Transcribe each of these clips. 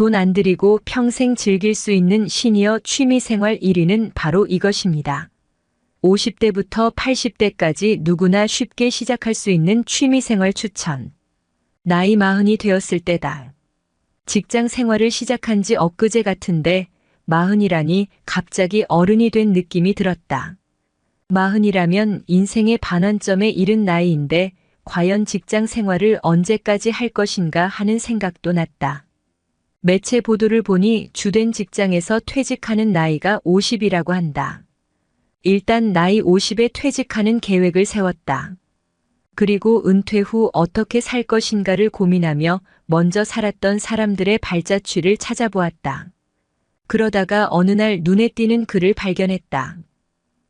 돈 안 들이고 평생 즐길 수 있는 시니어 취미생활 1위는 바로 이것입니다. 50대부터 80대까지 누구나 쉽게 시작할 수 있는 취미생활 추천. 나이 마흔이 되었을 때다. 직장 생활을 시작한 지 엊그제 같은데 마흔이라니 갑자기 어른이 된 느낌이 들었다. 마흔이라면 인생의 반환점에 이른 나이인데 과연 직장 생활을 언제까지 할 것인가 하는 생각도 났다. 매체 보도를 보니 주된 직장에서 퇴직하는 나이가 50이라고 한다. 일단 나이 50에 퇴직하는 계획을 세웠다. 그리고 은퇴 후 어떻게 살 것인가를 고민하며 먼저 살았던 사람들의 발자취를 찾아보았다. 그러다가 어느 날 눈에 띄는 글을 발견했다.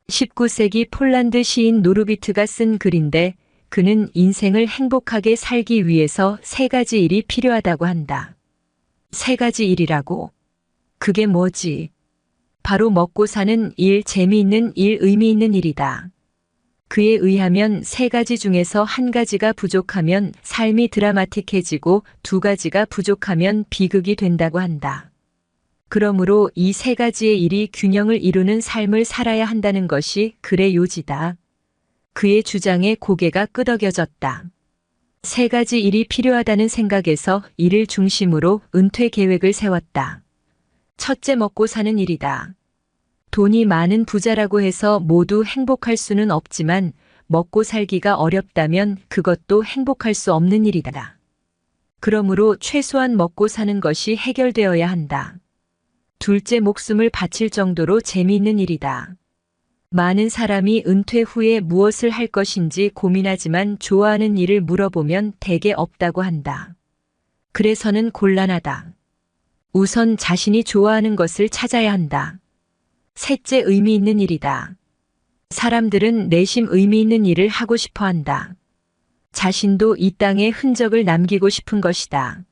19세기 폴란드 시인 노르비트가 쓴 글인데 그는 인생을 행복하게 살기 위해서 세 가지 일이 필요하다고 한다. 세 가지 일이라고? 그게 뭐지? 바로 먹고 사는 일, 재미있는 일, 의미 있는 일이다. 그에 의하면 세 가지 중에서 한 가지가 부족하면 삶이 드라마틱해지고 두 가지가 부족하면 비극이 된다고 한다. 그러므로 이 세 가지의 일이 균형을 이루는 삶을 살아야 한다는 것이 글의 요지다. 그의 주장에 고개가 끄덕여졌다. 세 가지 일이 필요하다는 생각에서 이를 중심으로 은퇴 계획을 세웠다. 첫째 먹고 사는 일이다. 돈이 많은 부자라고 해서 모두 행복할 수는 없지만 먹고 살기가 어렵다면 그것도 행복할 수 없는 일이다. 그러므로 최소한 먹고 사는 것이 해결되어야 한다. 둘째 목숨을 바칠 정도로 재미있는 일이다. 많은 사람이 은퇴 후에 무엇을 할 것인지 고민하지만 좋아하는 일을 물어보면 대개 없다고 한다. 그래서는 곤란하다. 우선 자신이 좋아하는 것을 찾아야 한다. 셋째 의미 있는 일이다. 사람들은 내심 의미 있는 일을 하고 싶어 한다. 자신도 이 땅에 흔적을 남기고 싶은 것이다.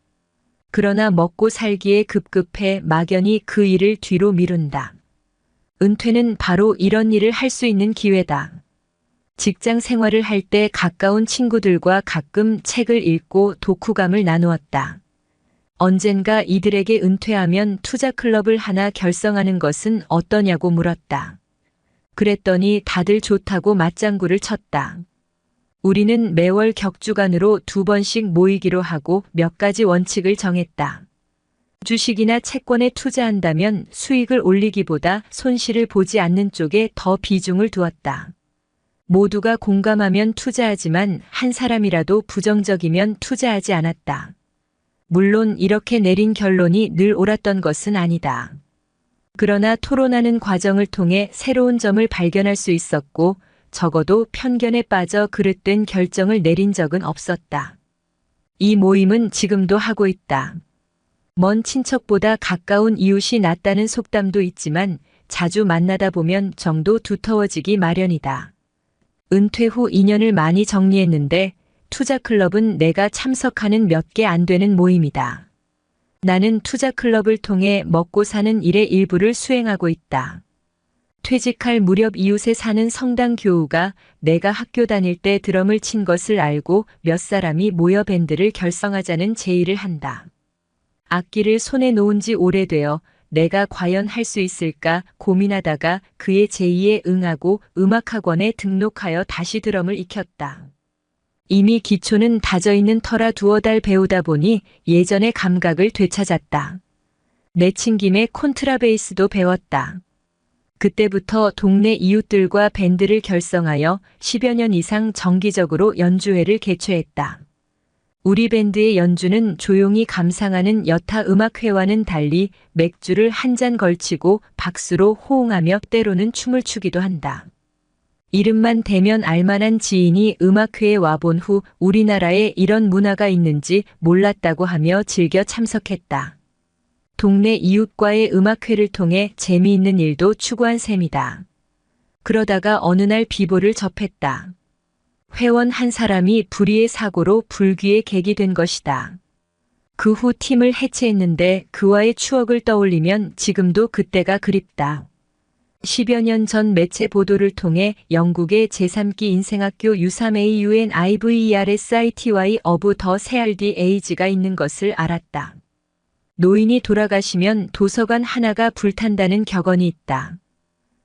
그러나 먹고 살기에 급급해 막연히 그 일을 뒤로 미룬다. 은퇴는 바로 이런 일을 할 수 있는 기회다. 직장 생활을 할 때 가까운 친구들과 가끔 책을 읽고 독후감을 나누었다. 언젠가 이들에게 은퇴하면 투자 클럽을 하나 결성하는 것은 어떠냐고 물었다. 그랬더니 다들 좋다고 맞장구를 쳤다. 우리는 매월 격주간으로 두 번씩 모이기로 하고 몇 가지 원칙을 정했다. 주식이나 채권에 투자한다면 수익을 올리기보다 손실을 보지 않는 쪽에 더 비중을 두었다. 모두가 공감하면 투자하지만 한 사람이라도 부정적이면 투자하지 않았다. 물론 이렇게 내린 결론이 늘 옳았던 것은 아니다. 그러나 토론하는 과정을 통해 새로운 점을 발견할 수 있었고 적어도 편견에 빠져 그릇된 결정을 내린 적은 없었다. 이 모임은 지금도 하고 있다. 먼 친척보다 가까운 이웃이 낫다는 속담도 있지만 자주 만나다 보면 정도 두터워지기 마련이다. 은퇴 후 인연을 많이 정리했는데 투자클럽은 내가 참석하는 몇 개 안 되는 모임이다. 나는 투자클럽을 통해 먹고 사는 일의 일부를 수행하고 있다. 퇴직할 무렵 이웃에 사는 성당 교우가 내가 학교 다닐 때 드럼을 친 것을 알고 몇 사람이 모여 밴드를 결성하자는 제의를 한다. 악기를 손에 놓은 지 오래되어 내가 과연 할 수 있을까 고민하다가 그의 제의에 응하고 음악학원에 등록하여 다시 드럼을 익혔다. 이미 기초는 다져 있는 터라 두어 달 배우다 보니 예전의 감각을 되찾았다. 내친 김에 콘트라베이스도 배웠다. 그때부터 동네 이웃들과 밴드를 결성하여 10여 년 이상 정기적으로 연주회를 개최했다. 우리 밴드의 연주는 조용히 감상하는 여타 음악회와는 달리 맥주를 한 잔 걸치고 박수로 호응하며 때로는 춤을 추기도 한다. 이름만 대면 알만한 지인이 음악회에 와본 후 우리나라에 이런 문화가 있는지 몰랐다고 하며 즐겨 참석했다. 동네 이웃과의 음악회를 통해 재미있는 일도 추구한 셈이다. 그러다가 어느 날 비보를 접했다. 회원 한 사람이 불의의 사고로 불귀의 객이 된 것이다. 그 후 팀을 해체했는데 그와의 추억을 떠올리면 지금도 그때가 그립다. 10여 년 전 매체 보도를 통해 영국의 제3기 인생학교 U3AUNIVERSITY 어브 더 세알디 에이지가 있는 것을 알았다. 노인이 돌아가시면 도서관 하나가 불탄다는 격언이 있다.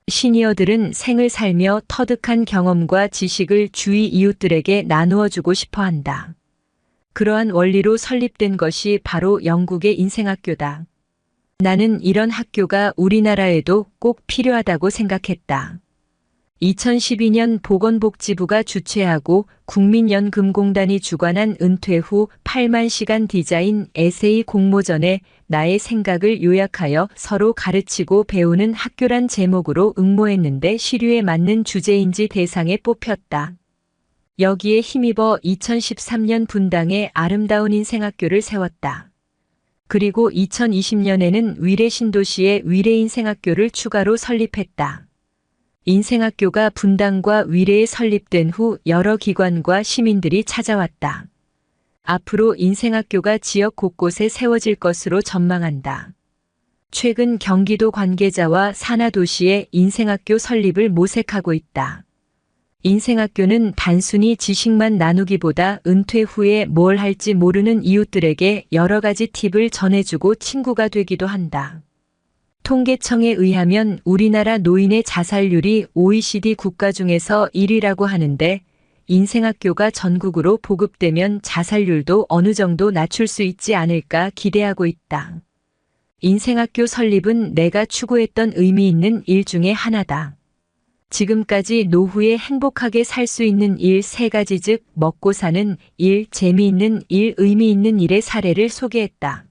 시니어들은 생을 살며 터득한 경험과 지식을 주위 이웃들에게 나누어 주고 싶어 한다. 그러한 원리로 설립된 것이 바로 영국의 인생학교다. 나는 이런 학교가 우리나라에도 꼭 필요하다고 생각했다. 2012년 보건복지부가 주최하고 국민연금공단이 주관한 은퇴 후 8만 시간 디자인 에세이 공모전에 나의 생각을 요약하여 서로 가르치고 배우는 학교란 제목으로 응모했는데 시류에 맞는 주제인지 대상에 뽑혔다. 여기에 힘입어 2013년 분당에 아름다운 인생학교를 세웠다. 그리고 2020년에는 위례 신도시에 위례 인생학교를 추가로 설립했다. 인생학교가 분당과 위례에 설립된 후 여러 기관과 시민들이 찾아왔다. 앞으로 인생학교가 지역 곳곳에 세워질 것으로 전망한다. 최근 경기도 관계자와 산하도시에 인생학교 설립을 모색하고 있다. 인생학교는 단순히 지식만 나누기보다 은퇴 후에 뭘 할지 모르는 이웃들에게 여러 가지 팁을 전해주고 친구가 되기도 한다. 통계청에 의하면 우리나라 노인의 자살률이 OECD 국가 중에서 1위라고 하는데 인생학교가 전국으로 보급되면 자살률도 어느 정도 낮출 수 있지 않을까 기대하고 있다. 인생학교 설립은 내가 추구했던 의미 있는 일 중에 하나다. 지금까지 노후에 행복하게 살 수 있는 일 세 가지 즉 먹고 사는 일, 재미있는 일, 의미 있는 일의 사례를 소개했다.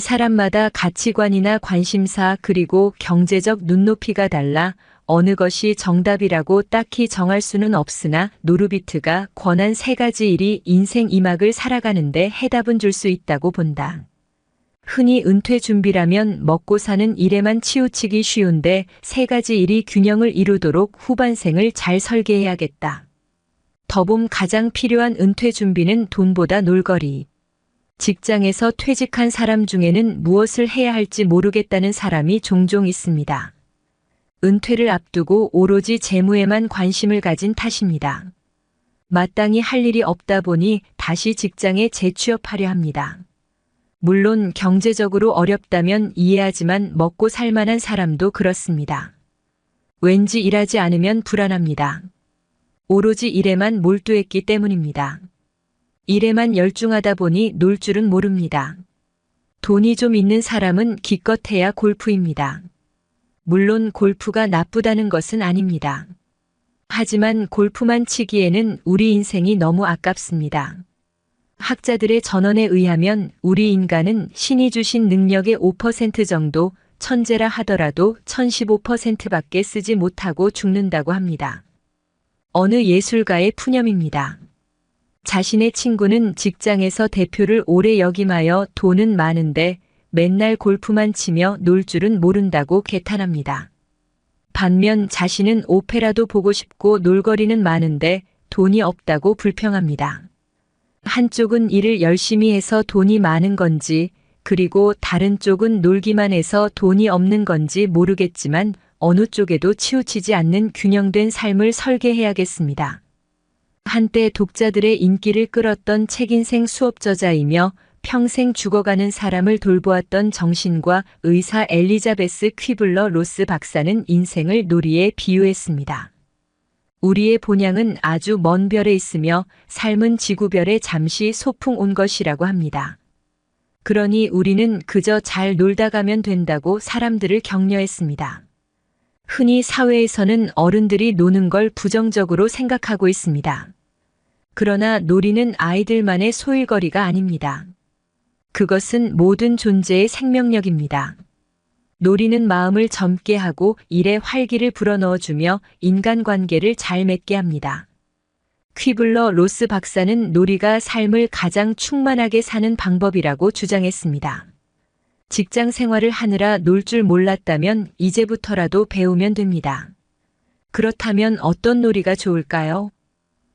사람마다 가치관이나 관심사 그리고 경제적 눈높이가 달라 어느 것이 정답이라고 딱히 정할 수는 없으나 노르비트가 권한 세 가지 일이 인생 이막을 살아가는데 해답은 줄 수 있다고 본다. 흔히 은퇴 준비라면 먹고 사는 일에만 치우치기 쉬운데 세 가지 일이 균형을 이루도록 후반생을 잘 설계해야겠다. 더봄 가장 필요한 은퇴 준비는 돈보다 놀거리. 직장에서 퇴직한 사람 중에는 무엇을 해야 할지 모르겠다는 사람이 종종 있습니다. 은퇴를 앞두고 오로지 재무에만 관심을 가진 탓입니다. 마땅히 할 일이 없다 보니 다시 직장에 재취업하려 합니다. 물론 경제적으로 어렵다면 이해하지만 먹고 살 만한 사람도 그렇습니다. 왠지 일하지 않으면 불안합니다. 오로지 일에만 몰두했기 때문입니다. 일에만 열중하다 보니 놀 줄은 모릅니다. 돈이 좀 있는 사람은 기껏 해야 골프입니다. 물론 골프가 나쁘다는 것은 아닙니다. 하지만 골프만 치기에는 우리 인생이 너무 아깝습니다. 학자들의 전언에 의하면 우리 인간은 신이 주신 능력의 5% 정도 천재라 하더라도 1015%밖에 쓰지 못하고 죽는다고 합니다. 어느 예술가의 푸념입니다. 자신의 친구는 직장에서 대표를 오래 역임하여 돈은 많은데 맨날 골프만 치며 놀 줄은 모른다고 개탄합니다. 반면 자신은 오페라도 보고 싶고 놀거리는 많은데 돈이 없다고 불평합니다. 한쪽은 일을 열심히 해서 돈이 많은 건지, 그리고 다른 쪽은 놀기만 해서 돈이 없는 건지 모르겠지만 어느 쪽에도 치우치지 않는 균형된 삶을 설계해야겠습니다. 한때 독자들의 인기를 끌었던 책인생 수업 저자이며 평생 죽어가는 사람을 돌보았던 정신과 의사 엘리자베스 퀴블러 로스 박사는 인생을 놀이에 비유했습니다. 우리의 본향은 아주 먼 별에 있으며 삶은 지구별에 잠시 소풍 온 것이라고 합니다. 그러니 우리는 그저 잘 놀다 가면 된다고 사람들을 격려했습니다. 흔히 사회에서는 어른들이 노는 걸 부정적으로 생각하고 있습니다. 그러나 놀이는 아이들만의 소일거리가 아닙니다. 그것은 모든 존재의 생명력입니다. 놀이는 마음을 젊게 하고 일에 활기를 불어넣어주며 인간관계를 잘 맺게 합니다. 퀴블러 로스 박사는 놀이가 삶을 가장 충만하게 사는 방법이라고 주장했습니다. 직장 생활을 하느라 놀 줄 몰랐다면 이제부터라도 배우면 됩니다. 그렇다면 어떤 놀이가 좋을까요?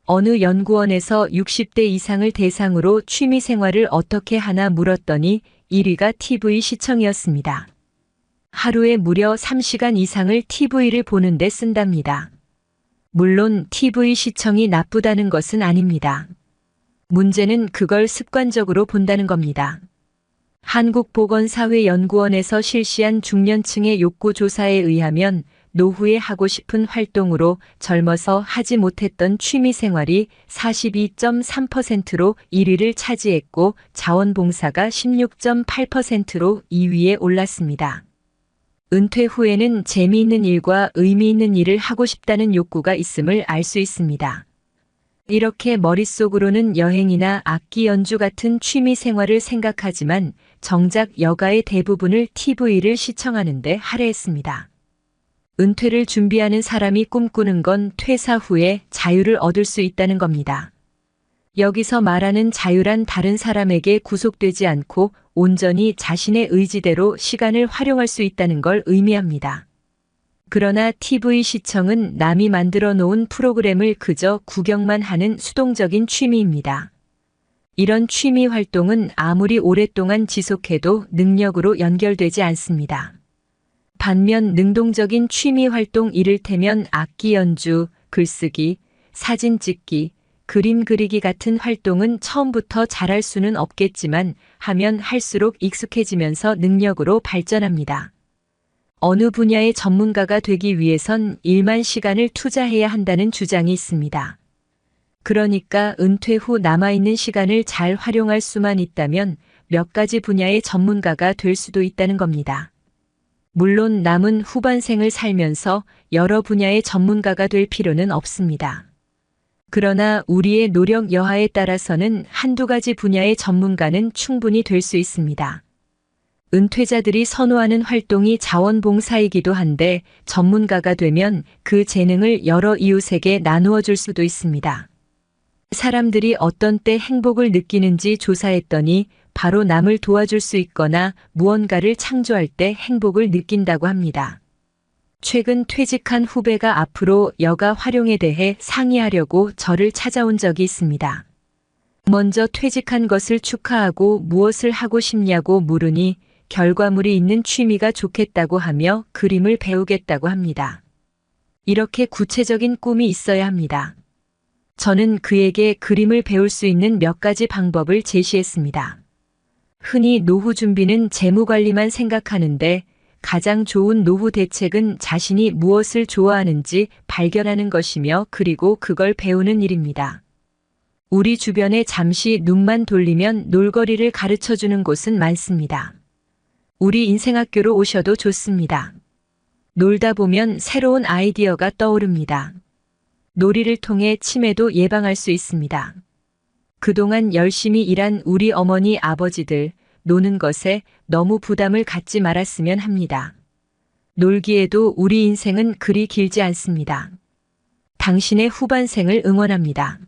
어느 연구원에서 60대 이상을 대상으로 취미 생활을 어떻게 하나 물었더니 1위가 TV 시청이었습니다. 하루에 무려 3시간 이상을 TV를 보는데 쓴답니다. 물론 TV 시청이 나쁘다는 것은 아닙니다. 문제는 그걸 습관적으로 본다는 겁니다. 한국보건사회연구원에서 실시한 중년층의 욕구 조사에 의하면 노후에 하고 싶은 활동으로 젊어서 하지 못했던 취미 생활이 42.3%로 1위를 차지했고 자원봉사가 16.8%로 2위에 올랐습니다. 은퇴 후에는 재미있는 일과 의미 있는 일을 하고 싶다는 욕구가 있음을 알 수 있습니다. 이렇게 머릿속으로는 여행이나 악기 연주 같은 취미 생활을 생각하지만 정작 여가의 대부분을 TV를 시청하는데 할애했습니다. 은퇴를 준비하는 사람이 꿈꾸는 건 퇴사 후에 자유를 얻을 수 있다는 겁니다. 여기서 말하는 자유란 다른 사람에게 구속되지 않고 온전히 자신의 의지대로 시간을 활용할 수 있다는 걸 의미합니다. 그러나 TV 시청은 남이 만들어 놓은 프로그램을 그저 구경만 하는 수동적인 취미입니다. 이런 취미 활동은 아무리 오랫동안 지속해도 능력으로 연결되지 않습니다. 반면 능동적인 취미 활동 이를테면 악기 연주, 글쓰기, 사진 찍기, 그림 그리기 같은 활동은 처음부터 잘할 수는 없겠지만 하면 할수록 익숙해지면서 능력으로 발전합니다. 어느 분야의 전문가가 되기 위해선 일만 시간을 투자해야 한다는 주장이 있습니다. 그러니까 은퇴 후 남아있는 시간을 잘 활용할 수만 있다면 몇 가지 분야의 전문가가 될 수도 있다는 겁니다. 물론 남은 후반생을 살면서 여러 분야의 전문가가 될 필요는 없습니다. 그러나 우리의 노력 여하에 따라서는 한두 가지 분야의 전문가는 충분히 될 수 있습니다. 은퇴자들이 선호하는 활동이 자원봉사이기도 한데 전문가가 되면 그 재능을 여러 이웃에게 나누어 줄 수도 있습니다. 사람들이 어떤 때 행복을 느끼는지 조사했더니 바로 남을 도와줄 수 있거나 무언가를 창조할 때 행복을 느낀다고 합니다. 최근 퇴직한 후배가 앞으로 여가 활용에 대해 상의하려고 저를 찾아온 적이 있습니다. 먼저 퇴직한 것을 축하하고 무엇을 하고 싶냐고 물으니 결과물이 있는 취미가 좋겠다고 하며 그림을 배우겠다고 합니다. 이렇게 구체적인 꿈이 있어야 합니다. 저는 그에게 그림을 배울 수 있는 몇 가지 방법을 제시했습니다. 흔히 노후 준비는 재무 관리만 생각하는데 가장 좋은 노후 대책은 자신이 무엇을 좋아하는지 발견하는 것이며 그리고 그걸 배우는 일입니다. 우리 주변에 잠시 눈만 돌리면 놀거리를 가르쳐 주는 곳은 많습니다. 우리 인생학교로 오셔도 좋습니다. 놀다 보면 새로운 아이디어가 떠오릅니다. 놀이를 통해 치매도 예방할 수 있습니다. 그동안 열심히 일한 우리 어머니 아버지들, 노는 것에 너무 부담을 갖지 말았으면 합니다. 놀기에도 우리 인생은 그리 길지 않습니다. 당신의 후반생을 응원합니다.